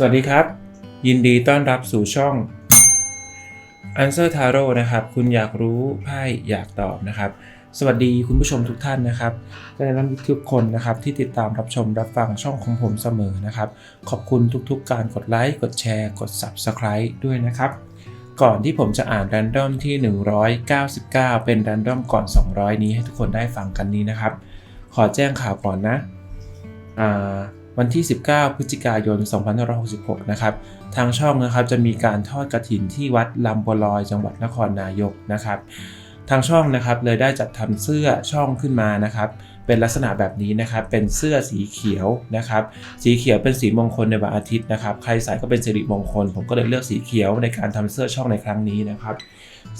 สวัสดีครับ ยินดีต้อนรับสู่ช่อง Answer Tarot นะครับ คุณอยากรู้ไพ่อยากตอบนะครับ สวัสดีคุณผู้ชมทุกท่านนะครับและนักทุกคนนะครับที่ติดตามรับชมรับฟังช่องของผมเสมอนะครับ ขอบคุณทุกๆ การกดไลค์กดแชร์ กด Subscribe ด้วยนะครับ ก่อนที่ผมจะอ่าน r รนดอมที่ 199 เป็นร r นดอมก่อน 200 นี้ให้ทุกคนได้ฟังกันนี้นะครับ ขอแจ้งข่าวก่อนนะอ่า วันที่ 19 พฤศจิกายน 2566 นะครับ ทางช่องนะครับจะมีการทอดกระถินที่วัดลำบัวลอยจังหวัดนครนายกนะครับ ทางช่องนะครับเลยได้จัดทำเสื้อช่องขึ้นมานะครับ เป็นลักษณะแบบนี้นะครับ เป็นเสื้อสีเขียวนะครับ สีเขียวเป็นสีมงคลในวันอาทิตย์นะครับ ใครใส่ก็เป็นสิริมงคล ผมก็เลยเลือกสีเขียวในการทำเสื้อช่องในครั้งนี้นะครับ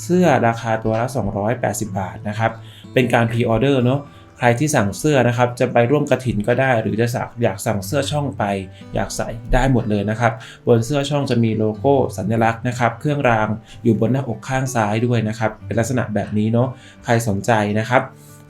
เสื้อราคาตัวละ 280 บาทนะครับ เป็นการพรีออเดอร์เนาะ ใครที่สั่งเสื้อนะครับจะไปร่วมกระถินก็ได้ หรือจะสั่งอยากสั่งเสื้อช่องไป อยากใส่ได้หมดเลยนะครับ บนเสื้อช่องจะมีโลโก้สัญลักษณ์นะครับ เครื่องรางอยู่บนหน้าอกข้างซ้ายด้วยนะครับ เป็นลักษณะแบบนี้เนาะใครสนใจนะครับ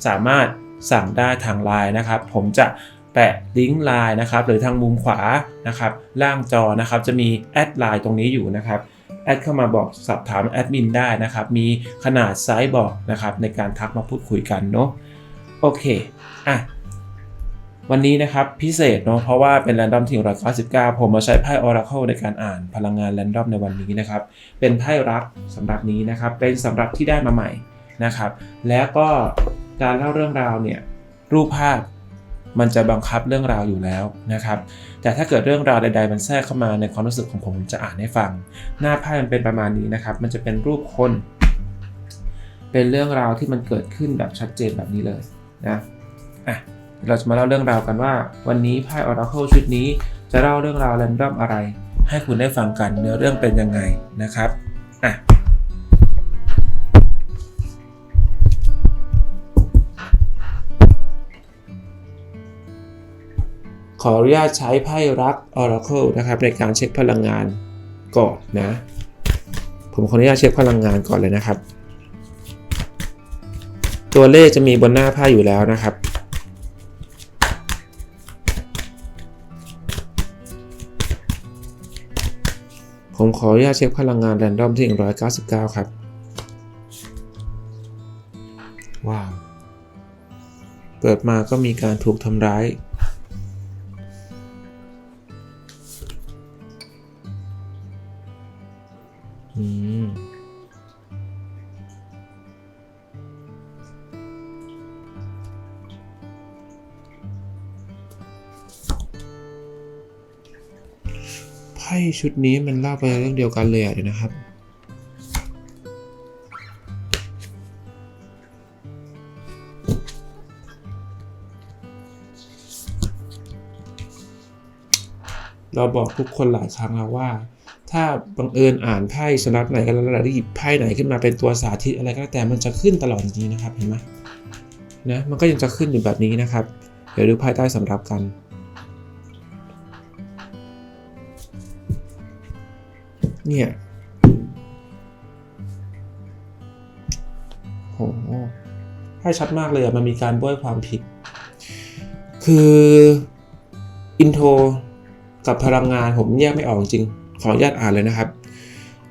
สามารถสั่งได้ทางไลน์นะครับ ผมจะแปะลิงก์ไลน์นะครับ หรือทางมุมขวานะครับ ล่างจอนะครับจะมีแอดไลน์ตรงนี้อยู่นะครับแอดเข้ามาบอกสอบถามแอดมินได้นะครับ มีขนาดไซส์บอกนะครับในการทักมาพูดคุยกันเนาะ โอเค อะ วันนี้นะครับพิเศษเนาะเพราะว่าเป็นแรนดอมที่199 ผมมาใช้ไพ่ Oracle ในการอ่านพลังงานแรนดอมในวันนี้นะครับ เป็นไพ่รักสำหรับนี้นะครับ เป็นสำหรับที่ได้มาใหม่นะครับ แล้วก็การเล่าเรื่องราวเนี่ยรูปภาพมันจะบังคับเรื่องราวอยู่แล้วนะครับ แต่ถ้าเกิดเรื่องราวใด ๆ มันแทรกเข้ามาในความรู้สึกของผมผมจะอ่านให้ฟัง หน้าไพ่มันเป็นประมาณนี้นะครับ มันจะเป็นรูปคน เป็นเรื่องราวที่มันเกิดขึ้นแบบชัดเจนแบบนี้เลย นะอะเราจะมาเล่าเรื่องราวกันว่า วันนี้ไพ่ Oracle ชุดนี้จะเล่าเรื่องราวแรนดอมอะไร ให้คุณได้ฟังกันเนื้อเรื่องเป็นยังไงนะครับอะขออนุญาตใช้ไพ่รัก Oracle นะครับในการเช็คพลังงานก่อนนะ ผมขออนุญาตเช็คพลังงานก่อนเลยนะครับ ตัวเลขจะมีบนหน้าไพ่อยู่แล้วนะครับ ผมขออนุญาตเช็คพลังงานแรนดอมที่ 199 ครับ ว้าว เปิดมาก็มีการถูกทำร้าย ชุดนี้มันเล่าไปเรื่องเดียวกันเลยอะเดี๋ยวนะครับ เราบอกทุกคนหลายครั้งแล้วว่า ถ้าบังเอิญอ่านไพ่ชนัดไหนกันแล้วเราได้หยิบไพ่ไหนขึ้นมาเป็นตัวสาธิตอะไรก็แล้วแต่มันจะขึ้นตลอดจริงๆนะครับเห็นไหมนะมันก็ยังจะขึ้นอยู่แบบนี้นะครับ เดี๋ยวดูไพ่ใต้สำรับกัน เนี่ยโหให้ชัดมากเลยอะมันมีการบ้วยความผิด คืออินโทรกับพลังงานผมแยกไม่ออกจริง ขออนุญาตอ่านเลยนะครับ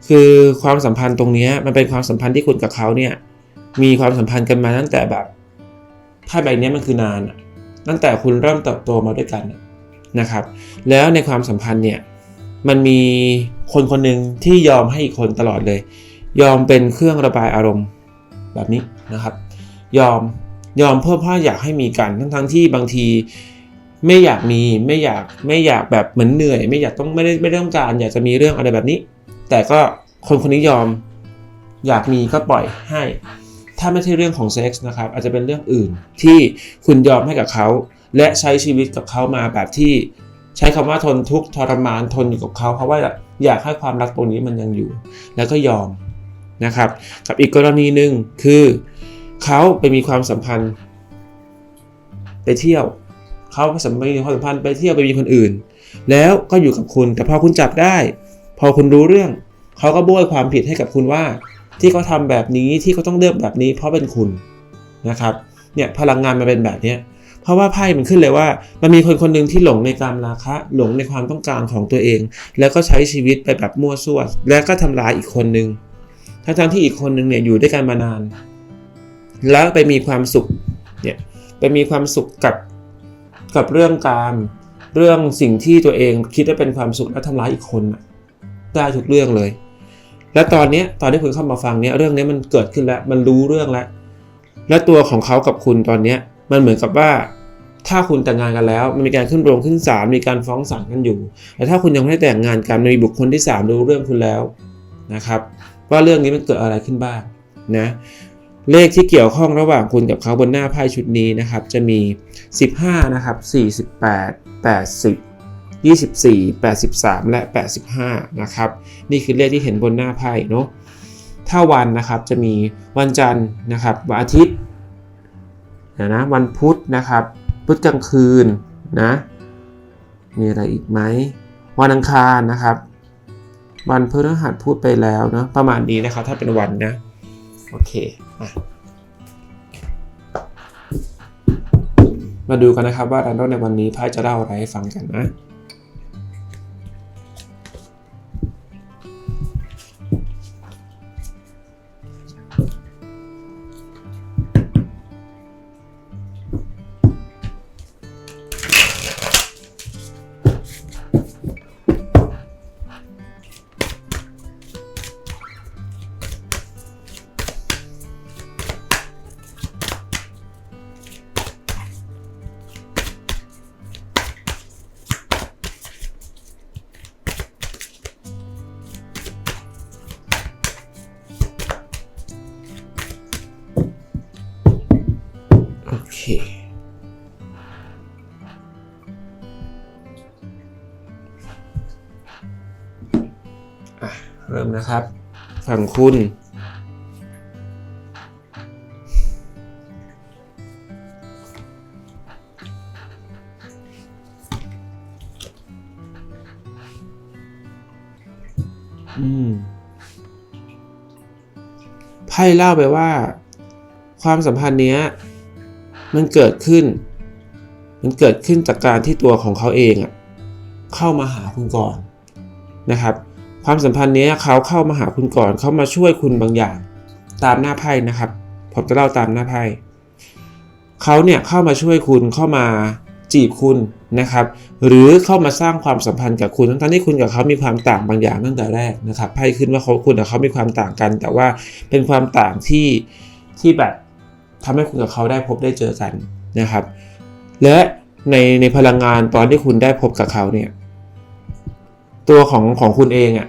คือความสัมพันธ์ตรงนี้มันเป็นความสัมพันธ์ที่คุณกับเขาเนี่ยมีความสัมพันธ์กันมาตั้งแต่แบบไพ่ใบนี้มันคือนานตั้งแต่คุณเริ่มเติบโตมาด้วยกันนะครับ แล้วในความสัมพันธ์เนี่ยมันมี คนคนหนึ่งที่ยอมให้อีกคนตลอดเลย ยอมเป็นเครื่องระบายอารมณ์แบบนี้นะครับ ยอมยอมเพื่อพราะอยากให้มีกันทั้งทั้งที่บางทีไม่อยากมีไม่อยากไม่อยากแบบเหมือนเหนื่อย ไม่อยากต้องไม่ได้ไม่ได้ต้องการ อยากจะมีเรื่องอะไรแบบนี้ แต่ก็คนคนนี้ยอมอยากมีก็ปล่อยให้ ถ้าไม่ใช่เรื่องของเซ็กส์นะครับอาจจะเป็นเรื่องอื่นที่คุณยอมให้กับเขา และใช้ชีวิตกับเขามาแบบที่ใช้คำว่าทนทุกข์ทรมานทนอยู่กับเขาเพราะว่า อยากให้ความรักตรงนี้มันยังอยู่ แล้วก็ยอมนะครับ กับอีกกรณีหนึ่งคือเขาไปมีความสัมพันธ์ ไปเที่ยวเขาไปสัมพันธ์มีความสัมพันธ์ไปเที่ยวไปมีคนอื่น แล้วก็อยู่กับคุณแต่พอคุณจับได้ พอคุณรู้เรื่องเขาก็โบยความผิดให้กับคุณว่า ที่เขาทำแบบนี้ที่เขาต้องเลือกแบบนี้ เพราะเป็นคุณนะครับเนี่ยพลังงานมันเป็นแบบเนี้ย เพราะว่าไพ่มันขึ้นเลยว่า มันมีคนคนหนึ่งที่หลงในการราคะ หลงในความต้องการของตัวเอง แล้วก็ใช้ชีวิตไปแบบมั่วซั่วแล้วก็ทำร้ายอีกคนหนึ่งทั้งๆที่อีกคนหนึ่งเนี่ยอยู่ด้วยกันมานาน แล้วไปมีความสุขเนี่ยไปมีความสุขกับกับเรื่องการเรื่องสิ่งที่ตัวเองคิดว่าเป็นความสุขแล้วทำร้ายอีกคนน่ะได้ทุกเรื่องเลย และตอนนี้ตอนที่คุณเข้ามาฟังเนี้ยเรื่องนี้มันเกิดขึ้นแล้วมันรู้เรื่องแล้ว และตัวของเขากับคุณตอนนี้มันเหมือนกับว่า ถ้าคุณแต่งงานกันแล้ว มันมีการขึ้นโรงขึ้นศาลมีการฟ้องศาลกันอยู่ แต่ถ้าคุณยังไม่ได้แต่งงานกันมีบุคคลที่สามรู้เรื่องคุณแล้วนะครับ ว่าเรื่องนี้มันเกิดอะไรขึ้นบ้างนะเลขที่เกี่ยวข้องระหว่างคุณกับเขาบนหน้าไพ่ชุดนี้นะครับ จะมี 15 นะครับ 48 80 24 83 และ 85 นะครับ นี่คือเลขที่เห็นบนหน้าไพ่เนาะถ้าวันนะครับจะมีวันจันทร์นะครับ วันอาทิตย์นะนะวันพุธนะครับ พุธกลางคืนนะ มีอะไรอีกไหม วันอังคารนะครับ วันพฤหัสพูดไปแล้วเนาะประมาณนี้นะครับ ถ้าเป็นวันนะ โอเคมามาดูกันนะครับว่ารันดอนในวันนี้ไพ่จะเล่าอะไรให้ฟังกันนะ เริ่มนะครับ ฝั่งคุณ อืมไพ่เล่าไปว่า ความสัมพันธ์เนี้ย มันเกิดขึ้น มันเกิดขึ้นจากการที่ตัวของเขาเองอะเข้ามาหาคุณก่อนนะครับ ความสัมพันธ์นี้เขาเข้ามาหาคุณก่อนเขามาช่วยคุณบางอย่าง ตามหน้าไพ่นะครับ ผมจะเล่าตามหน้าไพ่เขาเนี่ยเข้ามาช่วยคุณเข้ามาจีบคุณนะครับ หรือเข้ามาสร้างความสัมพันธ์กับคุณทั้งที่คุณกับเขามีความต่างบางอย่างตั้งแต่แรกนะครับไพ่ขึ้นว่าเขาคุณกับเขามีความต่างกัน แต่ว่าเป็นความต่างที่ที่แบบทำให้คุณกับเขาได้พบได้เจอกันนะครับ และในในพลังงานตอนที่คุณได้พบกับเขาเนี่ยตัวของของคุณเองอะ่ะ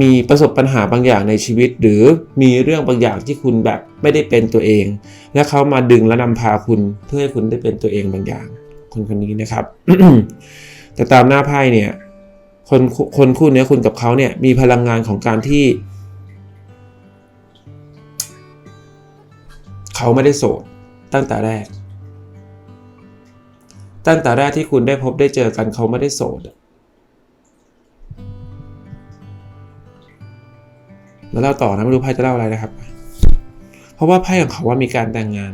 มีประสบปัญหาบางอย่างในชีวิต หรือมีเรื่องบางอย่างที่คุณแบบไม่ได้เป็นตัวเอง และเขามาดึงและนำพาคุณเพื่อให้คุณได้เป็นตัวเองบางอย่าง คนคนนี้นะครับ แต่ตามหน้าไพ่เนี่ยคนคนคู่เนี้ยคุณกับเขาเนี่ยมีพลังงานของการที่ เขาไม่ได้โสดตั้งแต่แรก ตั้งแต่แรกที่คุณได้พบได้เจอกันเขาไม่ได้โสด มาเล่าต่อนะไม่รู้ไพ่จะเล่าอะไรนะครับ เพราะว่าไพ่ของเขาว่ามีการแต่งงาน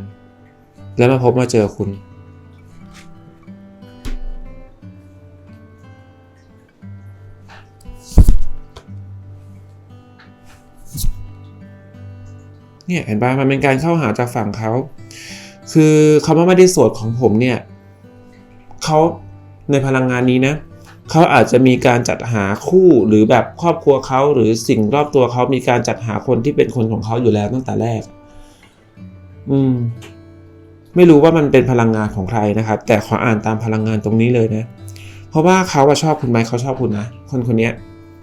แล้วมาพบมาเจอคุณ เนี่ยเห็นปะมันเป็นการเข้าหาจากฝั่งเขา คือคำว่าไม่ได้โสดของผมเนี่ยเขาในพลังงานนี้นะ เขาอาจจะมีการจัดหาคู่หรือแบบครอบครัวเขาหรือสิ่งรอบตัวเขามีการจัดหาคนที่เป็นคนของเขาอยู่แล้วตั้งแต่แรก อืม ไม่รู้ว่ามันเป็นพลังงานของใครนะครับ แต่ขออ่านตามพลังงานตรงนี้เลยนะ เพราะว่าเขาาชอบคุณไหมเขาชอบคุณนะคนคนนี้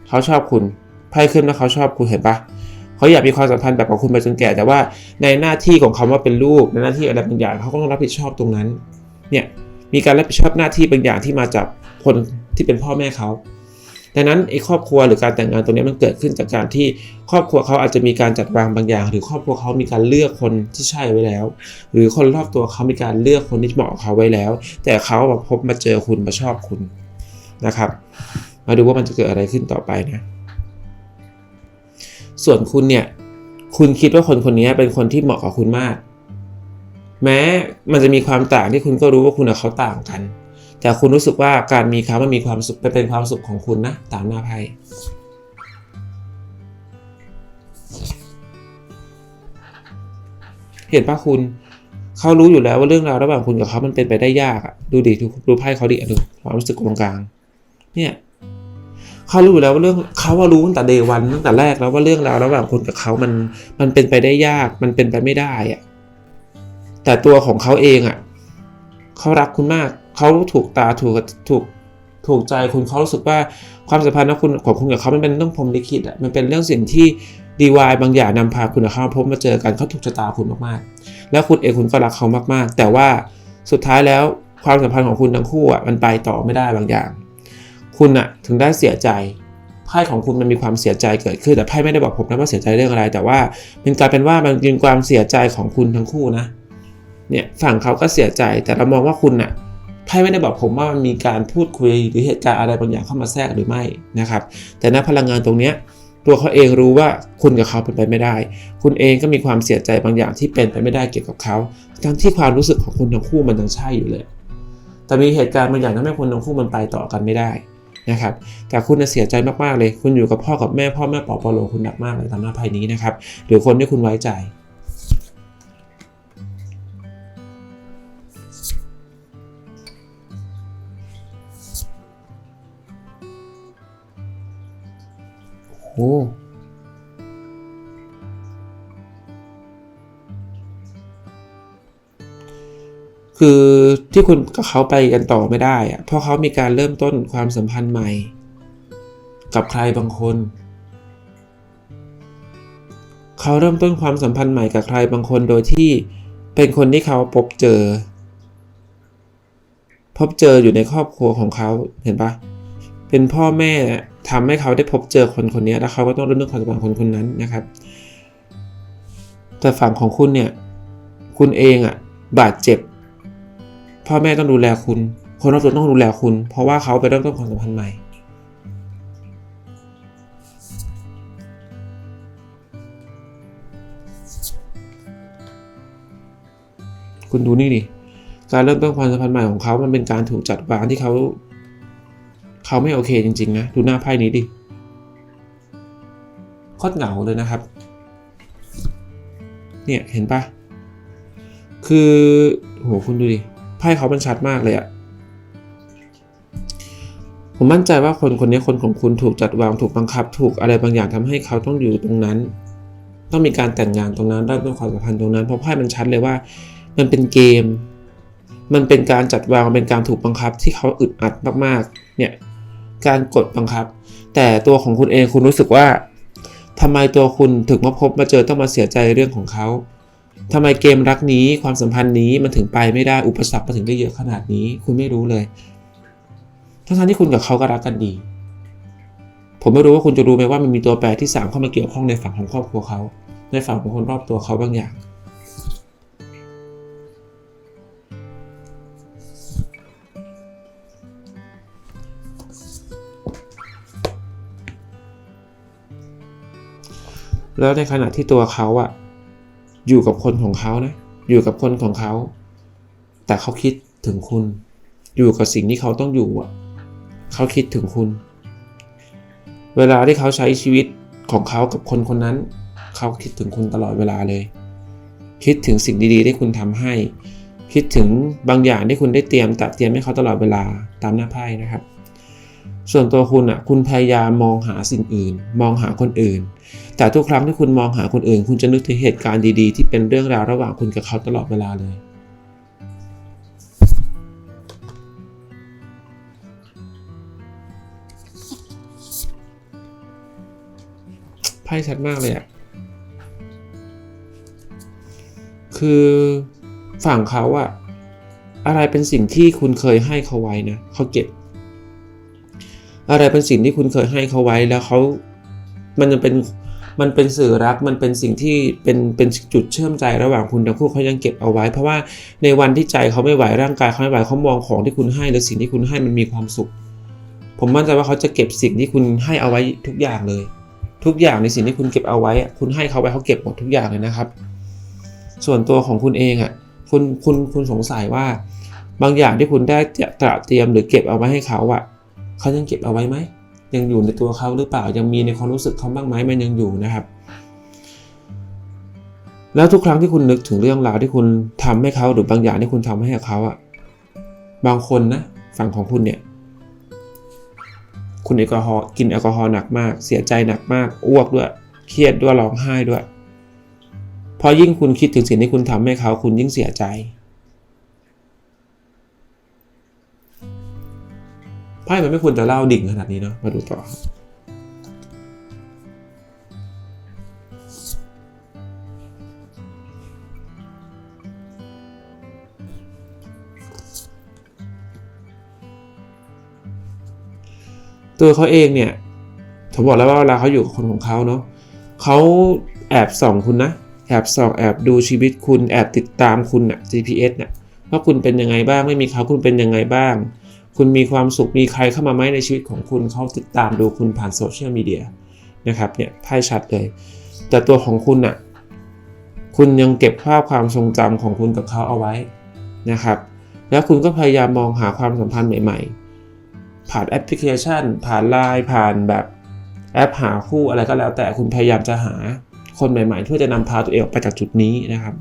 เขาชอบคุณไพ่ขึ้นว่าเขาชอบคุณเห็นปะเขาอยากมีความสัมพันธ์แบบกับคุณไปจนแก่ แต่ว่าในหน้าที่ของเขาว่าเป็นลูกในหน้าที่อะไรบางอย่างเขาก็ต้องรับผิดชอบตรงนั้น เนี่ย มีการรับผิดชอบหน้าที่บางอย่างที่มาจากคน ที่เป็นพ่อแม่เขาดังนั้นไอ้ครอบครัวหรือการแต่งงานตรงนี้มันเกิดขึ้นจากการที่ครอบครัวเขาอาจจะมีการจัดวางบางอย่าง หรือครอบครัวเขามีการเลือกคนที่ใช่ไว้แล้ว หรือคนรอบตัวเขามีการเลือกคนที่เหมาะกับเขาไว้แล้ว แต่เขามาพบมาเจอคุณมาชอบคุณนะครับ มาดูว่ามันจะเกิดอะไรขึ้นต่อไปนะ ส่วนคุณเนี่ยคุณคิดว่าคนคนนี้เป็นคนที่เหมาะกับคุณมาก แม้มันจะมีความต่างที่คุณก็รู้ว่าคุณกับเขาต่างกัน แต่คุณรู้สึกว่าการมีเขามันมีความสุขเป็นความสุขของคุณนะตามหน้าไพ่เห็นปะคุณเขารู้อยู่แล้วว่าเรื่องราวระหว่างคุณกับเขามันเป็นไปได้ยากอะดูดิดูดูไพ่เขาดิดูความรู้สึกตรงกลาง เนี่ยเขารู้อยู่แล้วว่าเรื่องเขาว่ารู้ตั้งแต่เดวันตั้งแต่แรกแล้วว่าเรื่องราวระหว่างคุณกับเขามันมันเป็นไปได้ยาก มันเป็นไปไม่ได้อะแต่ตัวของเขาเองอะเขารักคุณมาก เขาถูกตาถูกถูกถูกใจคุณเขารู้สึกว่าความสัมพันธ์ของคุณของคุณกับเขามันเป็นเรื่องพรมลิขิตอะมันเป็นเรื่องสิ่งที่ดีวายบางอย่างนำพาคุณกับเขามาพบมาเจอกันเขาถูกชะตาคุณมากๆ แล้วคุณเองคุณก็รักเขามากๆ แต่ว่าสุดท้ายแล้วความสัมพันธ์ของคุณทั้งคู่อะมันไปต่อไม่ได้บางอย่าง คุณอะถึงได้เสียใจไพ่ของคุณมันมีความเสียใจเกิดขึ้นแต่ไพ่ไม่ได้บอกผมนะว่าเสียใจเรื่องอะไร แต่ว่ามันกลายเป็นว่ามันเป็นความเสียใจของคุณทั้งคู่นะเนี่ยฝั่งเขาก็เสียใจแต่เรามองว่าคุณอะ ไพ่ไม่ได้บอกผมว่ามันมีการพูดคุยหรือเหตุการณ์อะไรบางอย่างเข้ามาแทรกหรือไม่นะครับ แต่ณพลังงานตรงเนี้ยตัวเขาเองรู้ว่าคุณกับเขาเป็นไปไม่ได้ คุณเองก็มีความเสียใจบางอย่างที่เป็นไปไม่ได้เกี่ยวกับเขาทั้งที่ความรู้สึกของคุณทั้งคู่มันยังใช่อยู่เลย แต่มีเหตุการณ์บางอย่างทำให้คนทั้งคู่มันไปต่อกันไม่ได้นะครับ แต่คุณน่ะเสียใจมากๆเลย คุณอยู่กับพ่อกับแม่พ่อแม่ปอปอโลคุณหนักมากเลยตามหน้าไพ่นี้นะครับ หรือคนที่คุณไว้ใจ โอ้คือที่คุณกับเขาไปกันต่อไม่ได้อะเพราะเขามีการเริ่มต้นความสัมพันธ์ใหม่ กับใครบางคน เขาเริ่มต้นความสัมพันธ์ใหม่กับใครบางคนโดยที่เป็นคนที่เขาพบเจอ พบเจออยู่ในครอบครัวของเขาเห็นปะเป็นพ่อแม่ ทำให้เขาได้พบเจอคนคนนี้แล้วเขาก็ต้องเริ่มต้นความสัมพันธ์คนคนนั้นนะครับ แต่ฝั่งของคุณเนี่ย คุณเองอะ่ะบาดเจ็บ พ่อแม่ต้องดูแลคุณ คนรอบตัวต้องดูแลคุณ เพราะว่าเขาไปเริ่มต้นความสัมพันธ์ใหม่ คุณดูนี่ดิการเริ่มต้นความสัมพันธ์ใหม่ของเขามันเป็นการถูกจัดวางที่เขา เขาไม่โอเคจริงๆนะดูหน้าไพ่นี้ดิโคตรเหงาเลยนะครับ เนี่ยเห็นปะคือโหคุณดูดิไพ่เขามันชัดมากเลยอะผมมั่นใจว่าคนคนนี้คนของคุณถูกจัดวางถูกบังคับ ถูกอะไรบางอย่างทำให้เขาต้องอยู่ตรงนั้น ต้องมีการแต่งงานตรงนั้นเริ่มต้นความสัมพันธ์ตรงนั้นเพราะไพ่มันชัดเลยว่า มันเป็นเกม มันเป็นการจัดวางเป็นการถูกบังคับที่เขาอึดอัดมากๆ เนี่ย การกดบังคับ แต่ตัวของคุณเองคุณรู้สึกว่าทำไมตัวคุณถึงมาพบมาเจอต้องมาเสียใจเรื่องของเขาทำไมเกมรักนี้ความสัมพันธ์นี้มันถึงไปไม่ได้อุปสรรคมาถึงได้เยอะขนาดนี้ คุณไม่รู้เลย ทั้งๆที่คุณกับเขาก็รักกันดี ผมไม่รู้ว่าคุณจะรู้ไหมว่ามันมีตัวแปรที่สามเข้ามาเกี่ยวข้องในฝั่งของครอบครัวเขา ในฝั่งของคนรอบตัวเขาบางอย่าง แล้วในขณะที่ตัวเขาอะอยู่กับคนของเขานะ อยู่กับคนของเขา แต่เขาคิดถึงคุณ อยู่กับสิ่งที่เขาต้องอยู่อะเขาคิดถึงคุณ เวลาที่เขาใช้ชีวิตของเขากับคนคนนั้น เขาคิดถึงคุณตลอดเวลาเลย คิดถึงสิ่งดีๆ ที่คุณทำให้ คิดถึงบางอย่างที่คุณได้เตรียมตัดเตรียมให้เขาตลอดเวลาตามหน้าไพ่นะครับ ส่วนตัวคุณอะคุณพยายามมองหาสิ่งอื่น มองหาคนอื่น แต่ทุกครั้งที่คุณมองหาคนอื่น คุณจะนึกถึงเหตุการณ์ดีๆ ที่เป็นเรื่องราวระหว่างคุณกับเขาตลอดเวลาเลย ไพ่ชัดมากเลยอะคือฝั่งเขาอะอะไรเป็นสิ่งที่คุณเคยให้เขาไว้นะเขาเก็บ อะไรเป็นสิ่งที่คุณเคยให้เขาไว้แล้วเขามันจะเป็น มันเป็นสื่อรักมันเป็นสิ่งที่เป็นเป็นจุดเชื่อมใจระหว่างคุณทั้งคู่เขายังเก็บเอาไว้ เพราะว่าในวันที่ใจเขาไม่ไหวร่างกายเขาไม่ไหวเขามองของที่คุณให้หรือสิ่งที่คุณให้มันมีความสุข ผมมั่นใจว่าเขาจะเก็บสิ่งที่คุณให้เอาไว้ทุกอย่างเลย ทุกอย่างในสิ่งที่คุณเก็บเอาไว้ คุณให้เขาไว้เขาเก็บหมดทุกอย่างเลยนะครับ ส่วนตัวของคุณเองอะคุณคุณคุณสงสัยว่า บางอย่างที่คุณได้ตระเตรียมหรือเก็บเอาไว้ให้เขาอะเขายังเก็บเอาไว้ไหม ยังอยู่ในตัวเขาหรือเปล่ายังมีในความรู้สึกเขาบ้างไหมมันยังอยู่นะครับ แล้วทุกครั้งที่คุณนึกถึงเรื่องราวที่คุณทำให้เขาหรือบางอย่างที่คุณทำให้เขาอะบางคนนะฝั่งของคุณเนี่ย คุณแอลกอฮอล์กินแอลกอฮอล์หนักมาก เสียใจหนักมากอ้วกด้วยเครียดด้วยร้องไห้ด้วยพอยิ่งคุณคิดถึงสิ่งที่คุณทำให้เขาคุณยิ่งเสียใจ ไพ่มันไม่ควรจะเล่าดิ่งขนาดนี้เนาะมาดูต่อ ตัวเขาเองเนี่ยผมบอกแล้วว่าเวลาเขาอยู่กับคนของเขาเนาะเขาแอบส่องคุณนะ แอบส่องแอบดูชีวิตคุณแอบติดตามคุณอะ GPS น่ะว่าคุณเป็นยังไงบ้างไม่มีเขาคุณเป็นยังไงบ้าง คุณมีความสุขมีใครเข้ามาไหมในชีวิตของคุณเขาติดตามดูคุณผ่านโซเชียลมีเดียนะครับเนี่ยไพ่ชัดเลย แต่ตัวของคุณอะคุณยังเก็บภาพความทรงจำของคุณกับเขาเอาไว้นะครับ แล้วคุณก็พยายามมองหาความสัมพันธ์ใหม่ ๆ ผ่านแอปพลิเคชัน ผ่านไลน์ผ่านแบบแอปหาคู่อะไรก็แล้วแต่คุณพยายามจะหาคนใหม่ๆเพื่อจะนำพาตัวเองออกไปจากจุดนี้นะครับ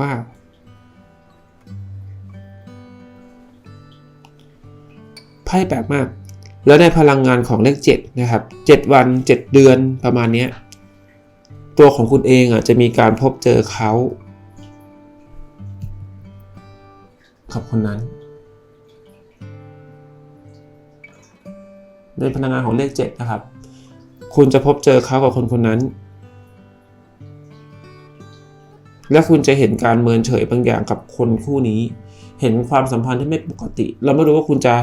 ว้าวไพ่แปลกมาก แล้วในพลังงานของเลข7นะครับ7 วัน 7 เดือนประมาณนี้ตัวของคุณเองอะจะมีการพบเจอเขากับคนนั้น ในพลังงานของเลข7นะครับ คุณจะพบเจอเขากับคนคนนั้น และคุณจะเห็นการเมินเฉยบางอย่างกับคนคู่นี้ เห็นความสัมพันธ์ที่ไม่ปกติ เราไม่รู้ว่าคุณจะ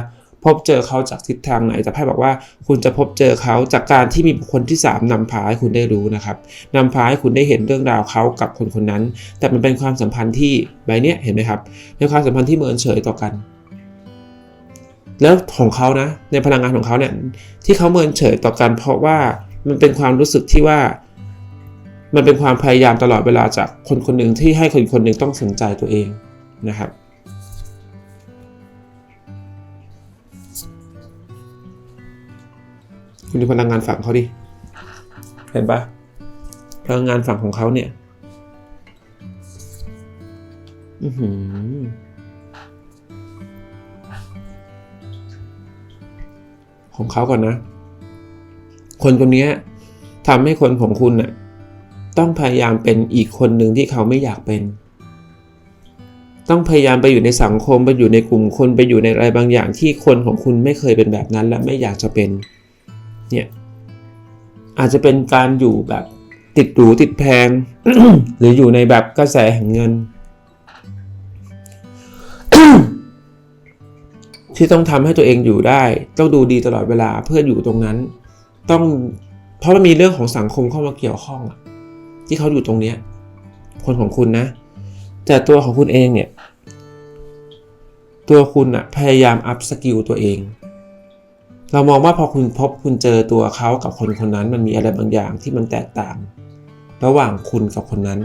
พบเจอเขาจากทิศทางไหนแต่ไพ่บอกว่าคุณจะพบเจอเขาจากการที่มีบุคคลที่ 3นำพาให้คุณได้รู้นะครับนำพาให้คุณได้เห็นเรื่องราวเขากับคนคนนั้น แต่มันเป็นความสัมพันธ์ที่ใบเนี้ยเห็นไหมครับเป็นความสัมพันธ์ที่เมินเฉยต่อกัน แล้วของเขานะในพลังงานของเขาเนี่ยที่เขาเมินเฉยต่อกัน เพราะว่ามันเป็นความรู้สึกที่ว่า มันเป็นความพยายามตลอดเวลาจากคนคนหนึ่งที่ให้คนคนหนึ่งต้องสนใจตัวเองนะครับคุณดูพลังงานฝั่งเขาดิ เห็นปะพลังงานฝั่งของเขาเนี่ย อือหือของเขาก่อนนะ คนคนนี้ทำให้คนของคุณน่ะ ต้องพยายามเป็นอีกคนหนึ่งที่เขาไม่อยากเป็น ต้องพยายามไปอยู่ในสังคมไปอยู่ในกลุ่มคนไปอยู่ในอะไรบางอย่างที่คนของคุณไม่เคยเป็นแบบนั้นและไม่อยากจะเป็น เนี่ยอาจจะเป็นการอยู่แบบติดหรูติดแพง หรืออยู่ในแบบกระแสแห่งเงิน ที่ต้องทำให้ตัวเองอยู่ได้ ต้องดูดีตลอดเวลาเพื่ออยู่ตรงนั้น ต้องเพราะมันมีเรื่องของสังคมเข้ามาเกี่ยวข้องอะ ที่เขาอยู่ตรงเนี้ยคนของคุณนะ แต่ตัวของคุณเองเนี่ย ตัวคุณอะพยายามอัพสกิลตัวเอง เรามองว่าพอคุณพบคุณเจอตัวเขากับคนคนนั้น มันมีอะไรบางอย่างที่มันแตกต่าง ระหว่างคุณกับคนนั้น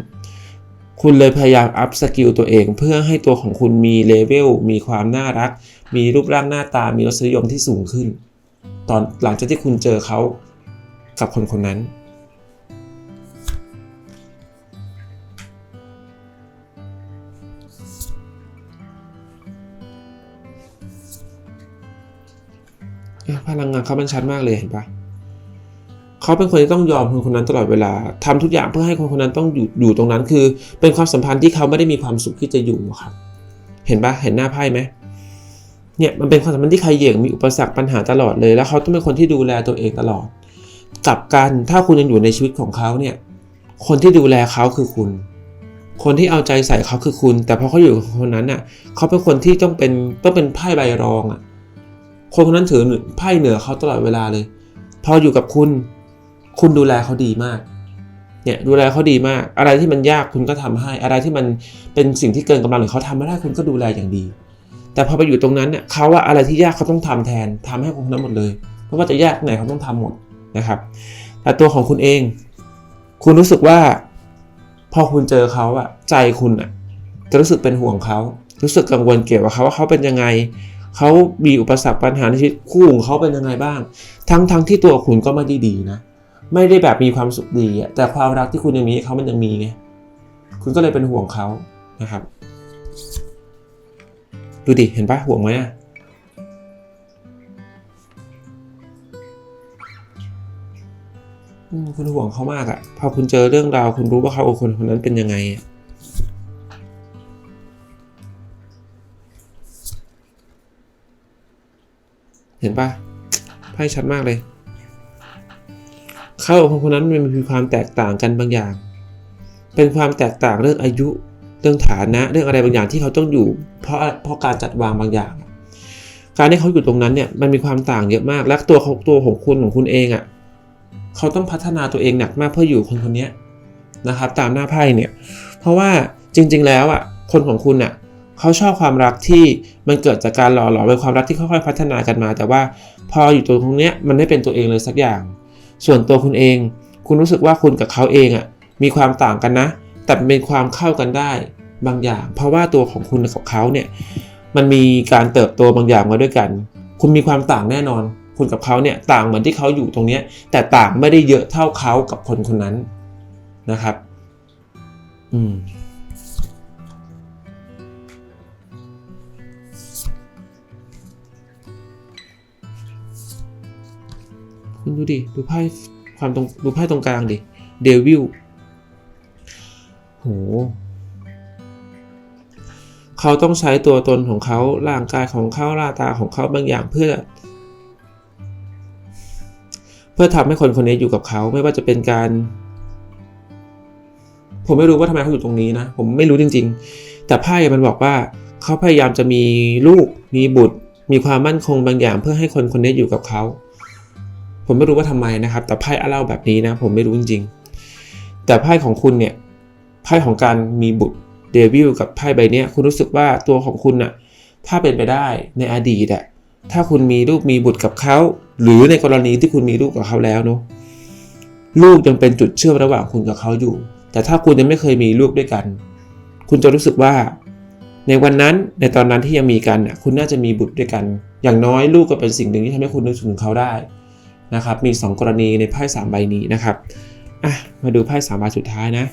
คุณเลยพยายามอัพสกิลตัวเอง เพื่อให้ตัวของคุณมีเลเวลมีความน่ารัก มีรูปร่างหน้าตา มีรสนิยมที่สูงขึ้น ตอนหลังจากที่คุณเจอเขากับคนคนนั้น ลังงานเขามันชัดมากเลยเห็นปะเขาเป็นคนที่ต้องยอมคนคนนั้นตลอดเวลาทำทุกอย่างเพื่อให้คนคนนั้นต้องอยู่อยู่ตรงนั้น คือ เป็นความสัมพันธ์ที่เขาไม่ได้มีความสุขที่จะอยู่ครับ เห็นปะเห็นหน้าไพ่ไหมเนี่ยมันเป็นความสัมพันธ์ที่ใครเหย่งมีอุปสรรคปัญหาตลอดเลย แล้วเขาต้องเป็นคนที่ดูแลตัวเองตลอดกลับกันถ้าคุณยังอยู่ในชีวิตของเขาเนี่ย คนที่ดูแลเขาคือคุณ คนที่เอาใจใส่เขาคือคุณ แต่พอเขาอยู่คนนั้นน่ะเขาเป็นคนที่ต้องเป็นต้องเป็นไพ่ใบรองอะ คนคนนั้นถือไพ่เหนือเขาตลอดเวลาเลย พออยู่กับคุณ คุณดูแลเขาดีมาก เนี่ยดูแลเขาดีมาก อะไรที่มันยากคุณก็ทำให้ อะไรที่มันเป็นสิ่งที่เกินกำลังหรือเขาทำไม่ได้คุณก็ดูแลอย่างดี แต่พอไปอยู่ตรงนั้นเนี่ยเขาว่าอะไรที่ยากเขาต้องทำแทนทำให้คนคนนั้นหมดเลยไม่ว่าจะยากไหนเขาต้องทำหมดนะครับ แต่ตัวของคุณเอง คุณรู้สึกว่า พอคุณเจอเขาอะใจคุณอะจะรู้สึกเป็นห่วงเขา รู้สึกกังวลเกี่ยวกับเขาว่าเขาเป็นยังไง เขามีอุปสรรคปัญหาในชีวิตคู่ของเขาเป็นยังไงบ้าง ทั้งทั้งที่ตัวคุณก็ไม่ได้ดีนะ ไม่ได้แบบมีความสุขดีแต่ความรักที่คุณยังมีเขามันยังมีไง คุณก็เลยเป็นห่วงเขานะครับ ดูดิ เห็นปะห่วงไหมอะอืมคุณห่วงเขามากอะพอคุณเจอเรื่องราว คุณรู้ว่าเขาคนคนนั้นเป็นยังไงอะ เห็นปะไพ่ชัดมากเลย เขากับคนคนนั้นมันมีความแตกต่างกันบางอย่าง เป็นความแตกต่างเรื่องอายุ เรื่องฐานะ เรื่องอะไรบางอย่างที่เขาต้องอยู่ เพราะเพราะการจัดวางบางอย่าง การที่เขาอยู่ตรงนั้นเนี่ยมันมีความต่างเยอะมาก และตัวของตัวของคุณของคุณเองอะ่ะเขาต้องพัฒนาตัวเองหนักมากเพื่ออยู่คนคนนี้นะครับ ตามหน้าไพ่เนี่ย เพราะว่าจริง ๆ แล้วอะ่ะคนของคุณอะ เขาชอบความรักที่มันเกิดจากการหล่อหลอมเป็นความรักที่ค่อยๆพัฒนากันมา แต่ว่าพออยู่ตรงเนี้ยมันไม่เป็นตัวเองเลยสักอย่าง ส่วนตัวคุณเอง คุณรู้สึกว่าคุณกับเขาเองอะ่ะมีความต่างกันนะ แต่เป็นความเข้ากันได้บางอย่าง เพราะว่าตัวของคุณกับเขาเนี่ยมันมีการเติบโตบางอย่างมาด้วยกัน คุณมีความต่างแน่นอน คุณกับเขาเนี่ยต่างเหมือนที่เขาอยู่ตรงเนี้ยแต่ต่างไม่ได้เยอะเท่าเขากับคนคนนั้นนะครับ อืม ดูดิ ดูไพ่ความตรงดูไพ่ตรงกลางดิเดวิลโหเขาต้องใช้ตัวตนของเขาร่างกายของเขาหน้าตาของเขาบางอย่างเพื่อ เพื่อทำให้คนคนนี้อยู่กับเขาไม่ว่าจะเป็นการ ผมไม่รู้ว่าทำไมเขาอยู่ตรงนี้นะ ผมไม่รู้จริง ๆ แต่ไพ่มันบอกว่า เขาพยายามจะมีลูกมีบุตร มีความมั่นคงบางอย่างเพื่อให้คนคนนี้อยู่กับเขา ผมไม่รู้ว่าทำไมนะครับ แต่ไพ่เล่าแบบนี้นะ ผมไม่รู้จริงๆ แต่ไพ่ของคุณเนี่ยไพ่ของการมีบุตรเดวิลกับไพ่ใบเนี้ยคุณรู้สึกว่าตัวของคุณน่ะถ้าเป็นไปได้ในอดีตอะถ้าคุณมีลูกมีบุตรกับเขา หรือในกรณีที่คุณมีลูกกับเขาแล้วเนาะลูกยังเป็นจุดเชื่อมระหว่างคุณกับเขาอยู่ แต่ถ้าคุณยังไม่เคยมีลูกด้วยกัน คุณจะรู้สึกว่า ในวันนั้นในตอนนั้นที่ยังมีกันน่ะคุณน่าจะมีบุตรด้วยกัน อย่างน้อยลูกก็เป็นสิ่งหนึ่งที่ทำให้คุณนึกถึงเขาได้ นะครับมี 2 กรณีในไพ่3ใบนี้นะครับอะมาดูไพ่3ใบสุดท้ายนะ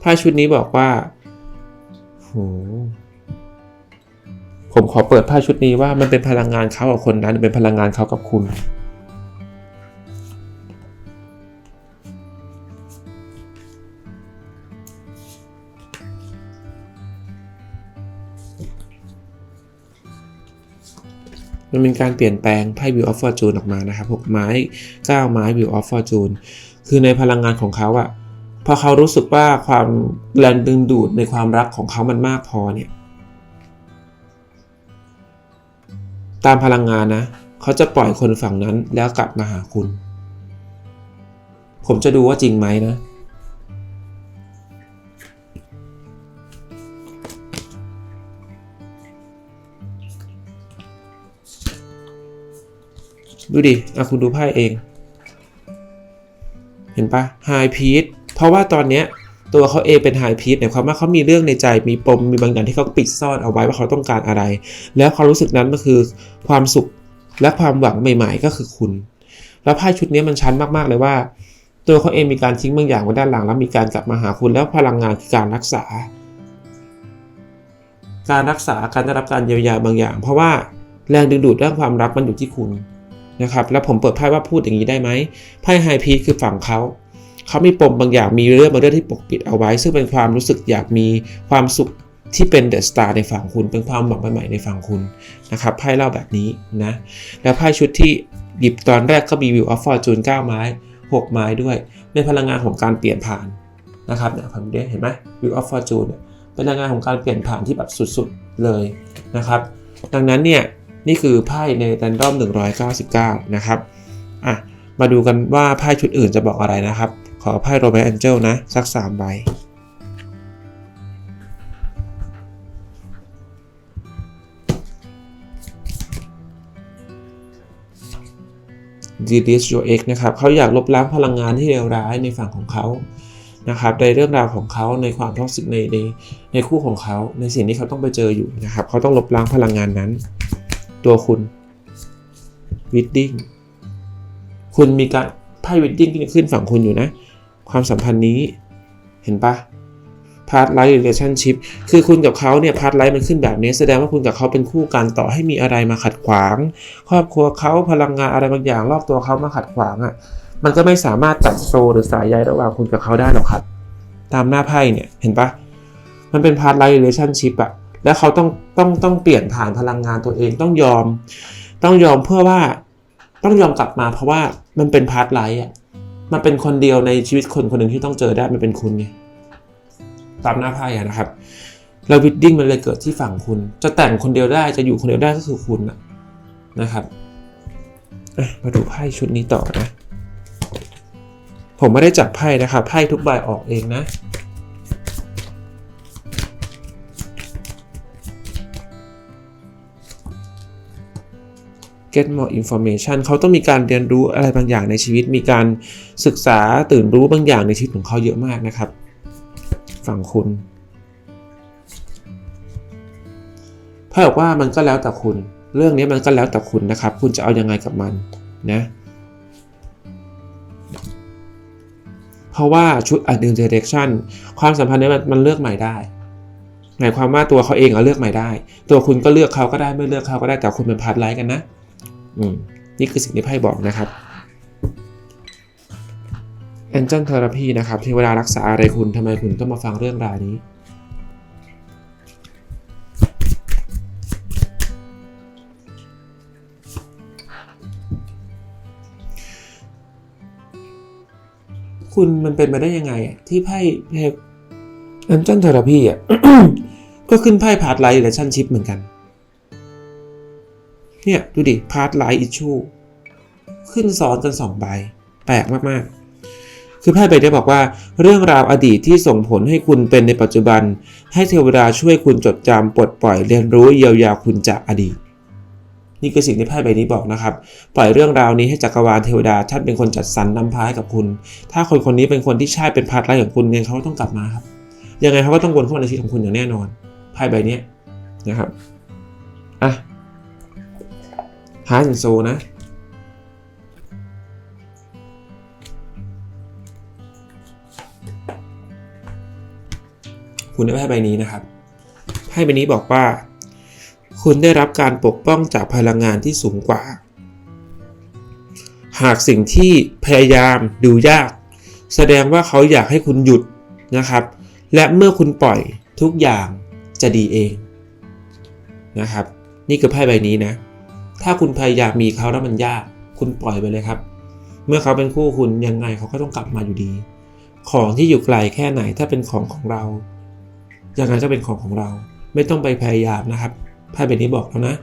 ไพ่ชุดนี้บอกว่าโหผมขอเปิดไพ่ชุดนี้ว่ามันเป็นพลังงานเขากับคนนั้นหรือเป็นพลังงานเขากับคุณ มันเป็นการเปลี่ยนแปลงไพ่ Wheel of Fortune ออกมานะครับ6ไม้ 9 ไม้ Wheel of Fortune คือในพลังงานของเขาอะพอเขารู้สึกว่าความแรงดึงดูดในความรักของเขามันมากพอเนี่ย ตามพลังงานนะ เขาจะปล่อยคนฝั่งนั้นแล้วกลับมาหาคุณ ผมจะดูว่าจริงไหมนะ ดูดิอะคุณดูไพ่เอง เห็นปะไฮพีทเพราะว่าตอนเนี้ยตัวเขาเองเป็นไฮพีทหมายความว่าเขามีเรื่องในใจมีปมมีบางอย่างที่เขาปิดซ่อนเอาไว้ว่าเขาต้องการอะไร แล้วความรู้สึกนั้นก็คือความสุขและความหวังใหม่ ๆ ก็คือคุณ แล้วไพ่ชุดนี้มันชันมากๆเลยว่า ตัวเขาเองมีการทิ้งบางอย่างไว้ด้านหลังแล้วมีการกลับมาหาคุณแล้วพลังงานคือการรักษา การรักษาการได้รับการเยียวยาบางอย่าง เพราะว่าแรงดึงดูดเรื่องความรักมันอยู่ที่คุณ นะครับแล้วผมเปิดไพ่ว่าพูดอย่างนี้ได้ไหมไพ่ไฮพีคือฝั่งเขาเขามีปมบางอย่างมีเรื่องบางเรื่องที่ปกปิดเอาไว้ ซึ่งเป็นความรู้สึกอยากมีความสุขที่เป็นเดอะสตาร์ในฝั่งคุณ เป็นความหวังใหม่ในฝั่งคุณนะครับไพ่เล่าแบบนี้นะแล้วไพ่ชุดที่หยิบตอนแรกก็มีวิวออฟฟอร์จูน9ไม้ 6 ไม้ด้วยเป็นพลังงานของการเปลี่ยนผ่านนะครับเนี่ยผมได้เห็นไหมวิวออฟฟอร์จูนเป็นพลังงานของการเปลี่ยนผ่านที่แบบสุดๆเลยนะครับ ดังนั้นเนี่ย นี่คือไพ่ในแรนดอม 199 นะครับอะมาดูกันว่าไพ่ชุดอื่นจะบอกอะไรนะครับ ขอไพ่โรแมนแองเจลนะ สักสามใบ d d i s your x นะครับเขาอยากลบล้างพลังงานที่เลวร้ายในฝั่งของเขานะครับในเรื่องราวของเขาในความท็อกซิกในในในคู่ของเขาในสิ่งที่เขาต้องไปเจออยู่นะครับเขาต้องลบล้างพลังงานนั้น ตัวคุณวิดดิ้งคุณมีการไพ่วิดดิ้งขึ้นฝั่งคุณอยู่นะ ความสัมพันธ์นี้เห็นปะพาร์ทไลท์ relationship คือคุณกับเขาเนี่ยพาร์ทไลท์มันขึ้นแบบนี้ แสดงว่าคุณกับเขาเป็นคู่กันต่อให้มีอะไรมาขัดขวาง ครอบครัวเขาพลังงานอะไรบางอย่าง รอบตัวเขามาขัดขวางอะ่ะมันก็ไม่สามารถตัดโซหรือสายใยระหว่างคุณกับเขาได้หรอกครับ ตามหน้าไพ่เนี่ยเห็นปะมันเป็นพาร์ทไลท์ relationship อะ แล้วเขาต้องต้องต้องเปลี่ยนผ่านพลังงานตัวเองต้องยอม ต้องยอมเพื่อว่าต้องยอมกลับมาเพราะว่ามันเป็นพาร์ทไลท์อะมันเป็นคนเดียวในชีวิตคนคนหนึ่งที่ต้องเจอได้มันเป็นคุณไงตามหน้าไพ่นะครับแล้ววิดดิ้งมันเลยเกิดที่ฝั่งคุณ จะแต่งคนเดียวได้จะอยู่คนเดียวได้ก็คือคุณอะนะครับมาดูไพ่ชุดนี้ต่อนะ ผมไม่ได้จับไพ่นะครับไพ่ทุกใบออกเองนะ get more information เขาต้องมีการเรียนรู้อะไรบางอย่างในชีวิต มีการศึกษาตื่นรู้บางอย่างในชีวิตของเขาเยอะมากนะครับ ฝั่งคุณพ่อบอกว่ามันก็แล้วแต่คุณ เรื่องนี้มันก็แล้วแต่คุณนะครับ คุณจะเอายังไงกับมันนะเพราะว่าชุด a new direction ความสัมพันธ์นี้มันมันเลือกใหม่ได้หมายความว่าตัวเขาเองเอาเลือกใหม่ได้ ตัวคุณก็เลือกเขาก็ได้ไม่เลือกเขาก็ได้แต่คุณเป็นพาร์ทไลท์กันนะ อืมนี่คือสิ่งที่ไพ่บอกนะครับ Angel Therapy นะครับเทวดารักษาอะไรคุณทำไมคุณต้องมาฟังเรื่องราวนี้ คุณมันเป็นมาได้ยังไงที่ไพ่แอนเจนเทอราพีอะก็ขึ้นไพ่พาร์ทไลท์และชั่นชิพเหมือนกัน เนี่ยดูดิพาร์ทไลท์อิชชูขึ้นซ้อนกันสองใบแปลกมากๆ คือไพ่ใบนี้บอกว่า เรื่องราวอดีตที่ส่งผลให้คุณเป็นในปัจจุบัน ให้เทวดาช่วยคุณจดจำปลดปล่อยเรียนรู้เยียวยาคุณจากอดีต นี่คือสิ่งที่ไพ่ใบนี้บอกนะครับ ปล่อยเรื่องราวนี้ให้จักรวาลเทวดาท่านเป็นคนจัดสรรนำพาให้กับคุณ ถ้าคนคนนี้เป็นคนที่ใช่เป็นพาร์ทไลท์ของคุณยังไงเขาต้องกลับมาครับยังไงเขาก็ต้องวนเข้ามาในชีวิตของคุณอย่างแน่นอนไพ่ใบนี้นะครับอะ ฮาร์ดโซนะคุณได้ไพ่ใบนี้นะครับไพ่ใบนี้บอกว่า คุณได้รับการปกป้องจากพลังงานที่สูงกว่า หากสิ่งที่พยายามดูยาก แสดงว่าเขาอยากให้คุณหยุดนะครับ และเมื่อคุณปล่อยทุกอย่างจะดีเองนะครับ นี่คือไพ่ใบนี้นะ ถ้าคุณพยายามมีเขาแล้วมันยาก คุณปล่อยไปเลยครับ เมื่อเขาเป็นคู่คุณยังไงเขาก็ต้องกลับมาอยู่ดี ของที่อยู่ไกลแค่ไหนถ้าเป็นของของเรา ยังไงก็เป็นของของเรา ไม่ต้องไปพยายามนะครับไพ่ใบนี้บอกแล้วนะ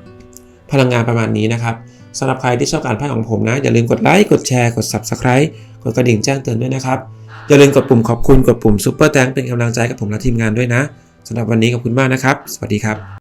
พลังงานประมาณนี้นะครับสำหรับใครที่ชอบการไพ่ของผมนะ อย่าลืมกดไลค์กดแชร์กด Subscribe กดกระดิ่งแจ้งเตือนด้วยนะครับ อย่าลืมกดปุ่มขอบคุณกดปุ่ม Super แตงเป็นกำลังใจกับผมและทีมงานด้วยนะสำหรับวันนี้ขอบคุณมากนะครับ สวัสดีครับ